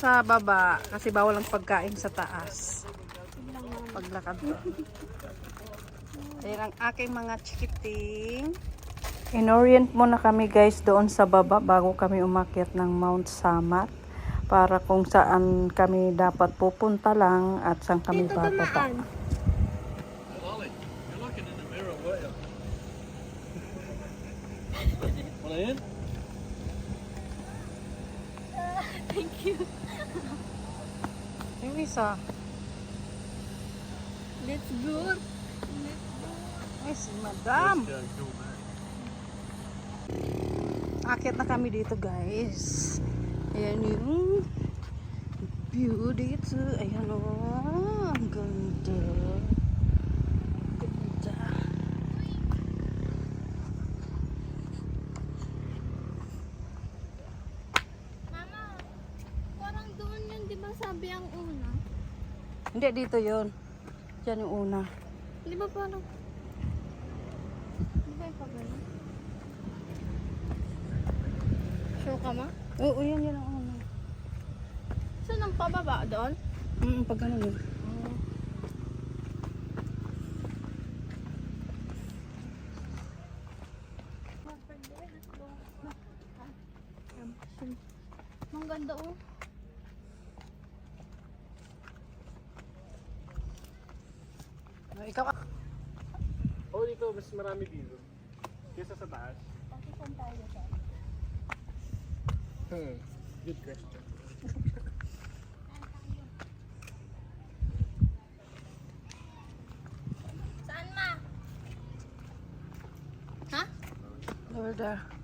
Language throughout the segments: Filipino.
sa baba kasi bawal ang pagkain sa taas. Paglakad ko. Ayan ang aking mga chikiting. Inorient muna kami guys doon sa baba bago kami umakyat ng Mount Samat para kung saan kami dapat pupunta lang at saan kami bababa. dumaan. Ollie, isa. Let's go. Ay, si Madam. Yeah, cool, man. Akit na kami dito guys. Ayan yung view dito. Ayan o. Ang ganda. Ganda. Hindi, dito yon Diyan yung una. Di ba parang... Di ba yung pagano? Sure ka ma? Oo, yan yan ang una. Saan ang pababa doon? Mm, pag ganun yun. Hmm. Good question. Saan ma? Ha? Over there.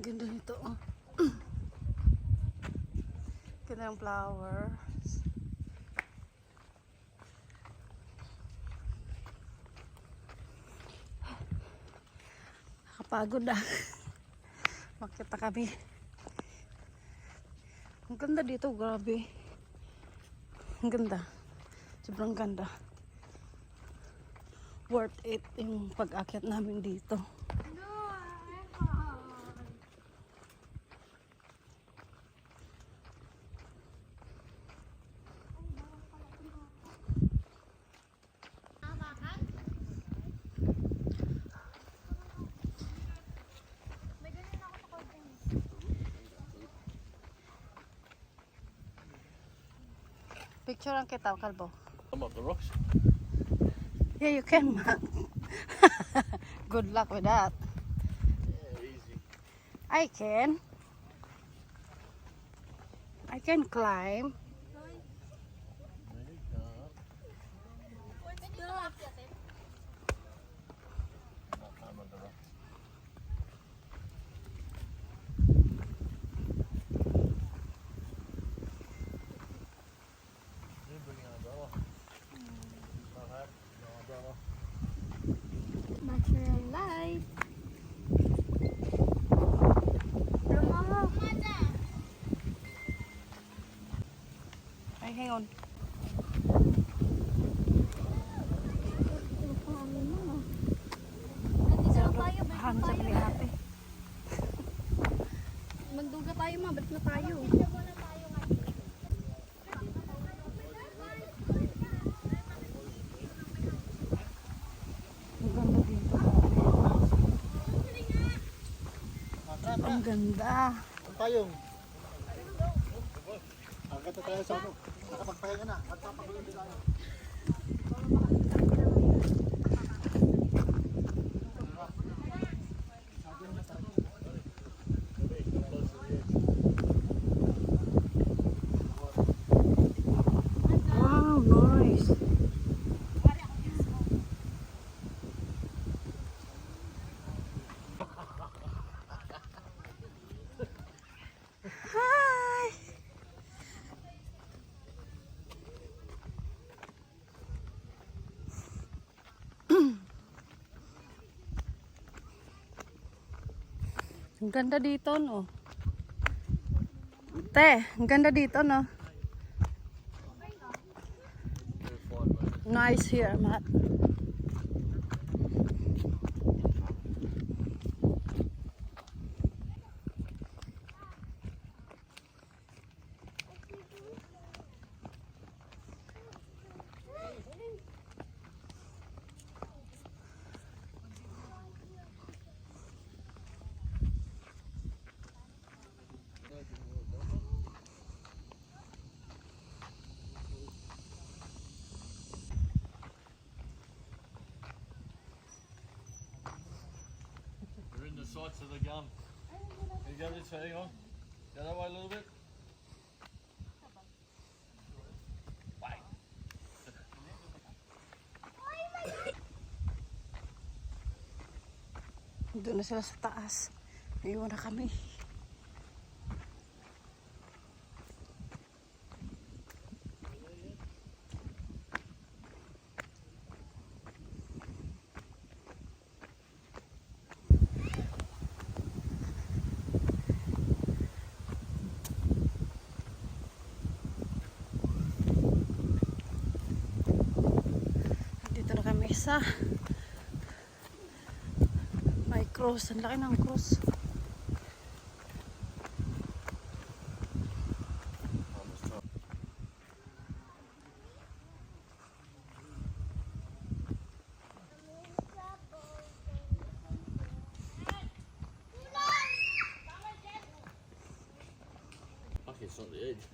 Ganda nito oh. Ganda ng flowers. Nakapagod ah. Makita kami. Ang ganda dito, grabe. Ang ganda. Sobrang ganda. Worth it yung pag-akyat namin dito. Picture ang kita, kalbo. I'm up the rocks. Yeah, you can, man. Good luck with that. Yeah, easy. I can. I can climb. Pwede ka akyatin? I'm on the rocks. You're bringing an umbrella. Okay, no umbrella. Natural light. Mama. Ay, hang on. Nandito na tayo, balik Hang na sa tayo. ni ate. Magduga tayo ma, balik na tayo. Ang ganda. Ang ganda. Ang payong. Agad na tayo sa ano. Nakapagpahinga na. Magpapagulo tayo. Ang ganda dito, no? Te, ang ganda dito, no? Nice here, Matt. Sights of the gun. You got this, hang on. Go that way a little bit. Wait. Doon na sila sa taas. Iwan na kami. Cross. Ang laki ng cross. It's not the edge.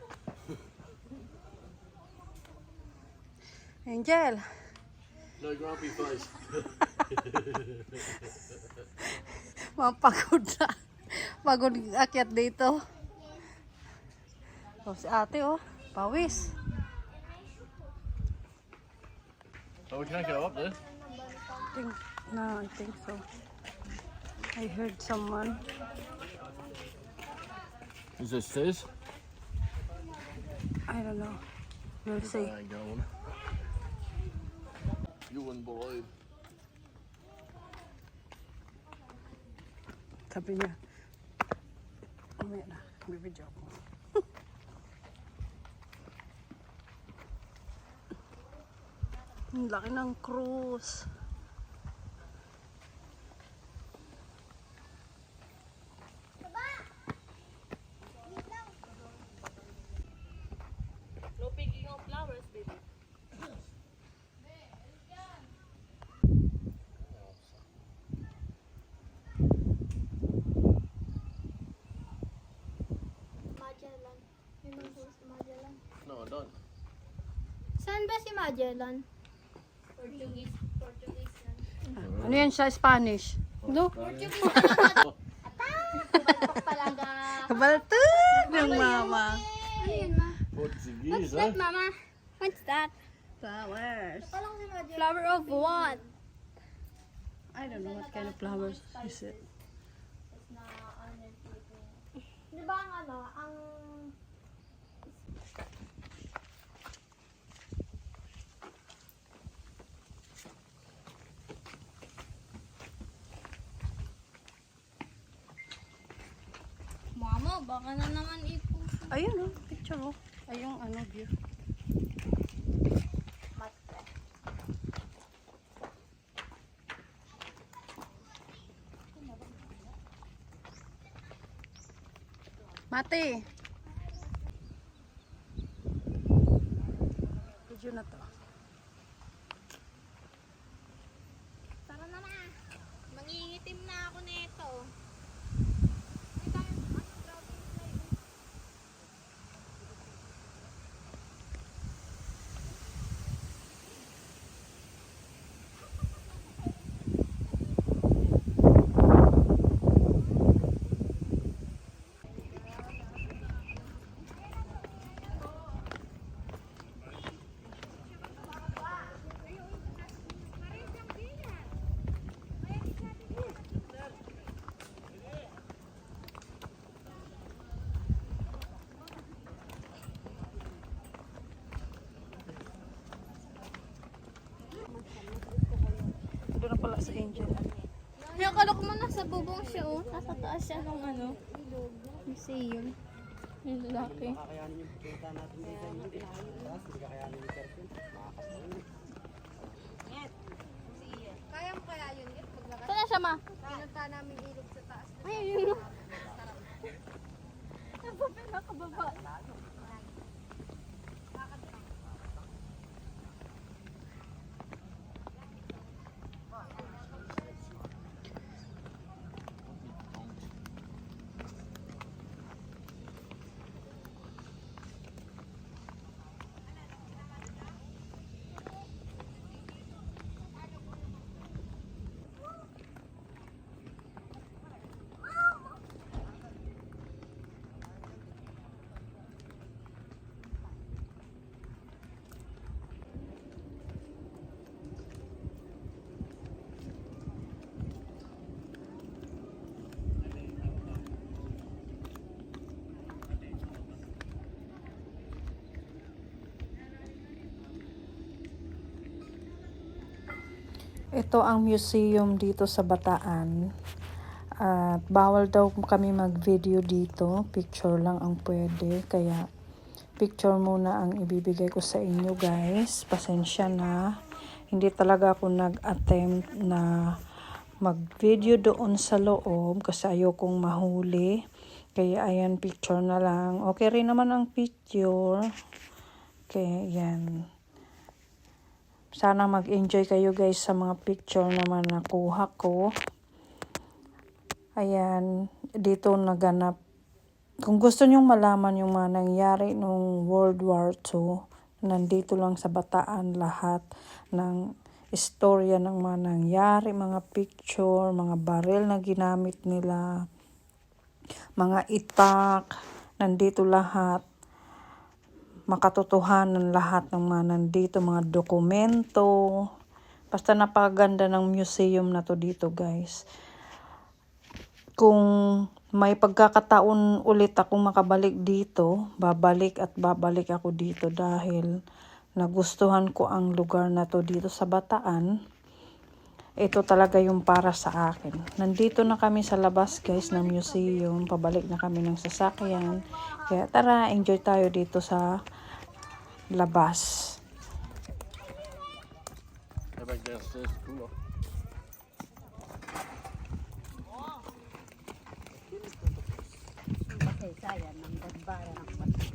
Angel, No grumpy face. mapagod na. Pagod akyat dito. Oh, si ate oh, pawis. Oh, we can't go up there. I think, no, I think so. I heard someone. Is there stairs? I don't know. We'll see. You wouldn't believe. Sabi niya, umaya na, bibidyo ako. Ang laki ng cruise. No picking of flowers, baby. Magellan. May mag si Magellan. No, I don't. Saan ba si Magellan? Portuguese. Portuguese yan. Ano yan sa Spanish? No? Portuguese talaga. Palaga. Kabaltag ng mama. Ano yun, ma? Portuguese, What's that, eh? mama? What's that? Flowers. Flower of what? I don't know what kind of flowers is it. Mama, baka na naman ipo. Ayun oh, picture oh. Ay, yung ano, view. Mate! Video na to. Sa Angel. Yung kalok mo nasa bubong siya oh. Nasa taas siya ng ano. Museum. Yung lalaki. Kakayanin yung pupunta natin dito sa inyo. Taas, hindi kakayanin yung Perkin. Saan na siya ma? Pinunta namin ilog sa taas. Ay, yun. Nasa pinakababa. Ito ang museum dito sa Bataan. At bawal daw kami mag-video dito. Picture lang ang pwede. Kaya picture muna ang ibibigay ko sa inyo guys. Pasensya na. Hindi talaga ako nag-attempt na mag-video doon sa loob kasi ayokong mahuli. Kaya ayan, picture na lang. Okay rin naman ang picture. Kaya yan. Sana mag-enjoy kayo guys sa mga picture naman nakuha ko. Ayan, dito naganap. Kung gusto nyong malaman yung mga nangyari nung World War II, nandito lang sa Bataan lahat ng istorya ng mga nangyari, mga picture, mga baril na ginamit nila, mga itak, nandito lahat makatotohanan lahat ng mga nandito, mga dokumento. Basta napakaganda ng museum na to dito, guys. Kung may pagkakataon ulit akong makabalik dito, babalik at babalik ako dito dahil nagustuhan ko ang lugar na to dito sa Bataan. Ito talaga yung para sa akin. Nandito na kami sa labas guys ng museum. Pabalik na kami ng sasakyan. Kaya tara, enjoy tayo dito sa labas. Back downstairs. Cooler. Patay saya ng dagbara ng pagkakas.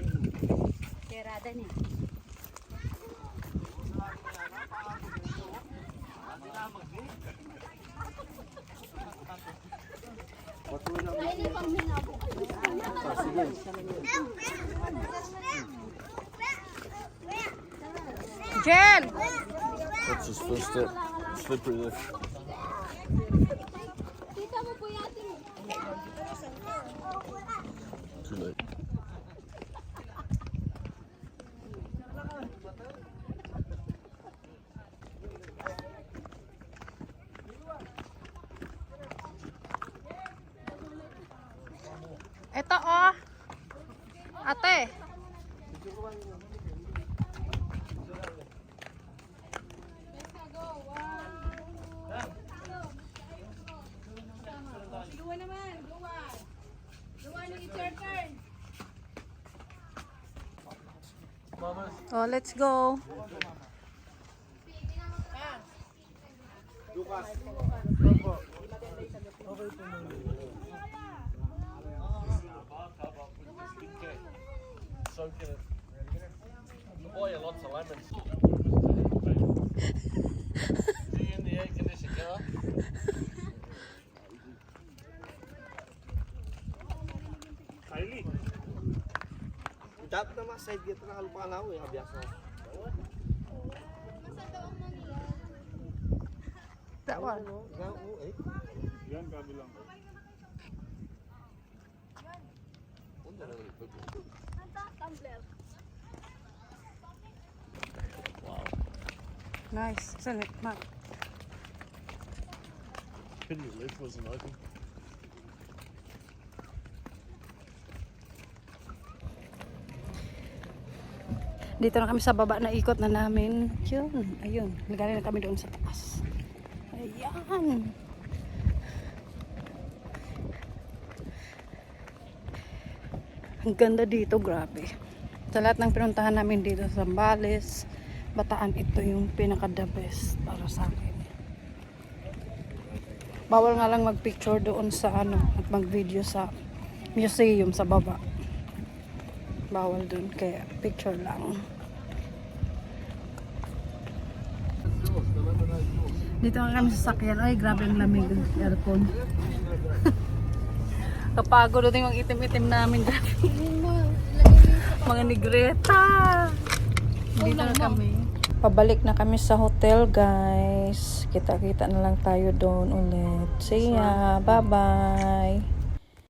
Jen! That's his first step. Slippery there. Too late. Oh, let's go. Soaking it. Boy, lots of lemons. Dapat naman side gate na kalupakan ako yung abiyas na. Masa daw ang Manila? That one. Ano? Ikaw, oo, eh. Nanta, tumbler. Nice, isn't it, Mark? Pity your lid wasn't open. dito na kami sa baba na ikot na namin. Yun, ayun, nagaling na kami doon sa taas. Ayan. Ang ganda dito, grabe. Sa lahat ng pinuntahan namin dito sa Zambales Bataan, ito yung pinaka the best para sa akin. Bawal nga lang mag picture doon sa ano at mag video sa museum sa baba. Bawal doon, kaya picture lang. Dito nga kami sa sakyan. Ay, grabe ang lamig aircon. Kapagod doon yung itim-itim namin. Grabe. Mga negreta. Dito na kami. Pabalik na kami sa hotel, guys. Kita-kita na lang tayo doon ulit. See ya. Bye-bye.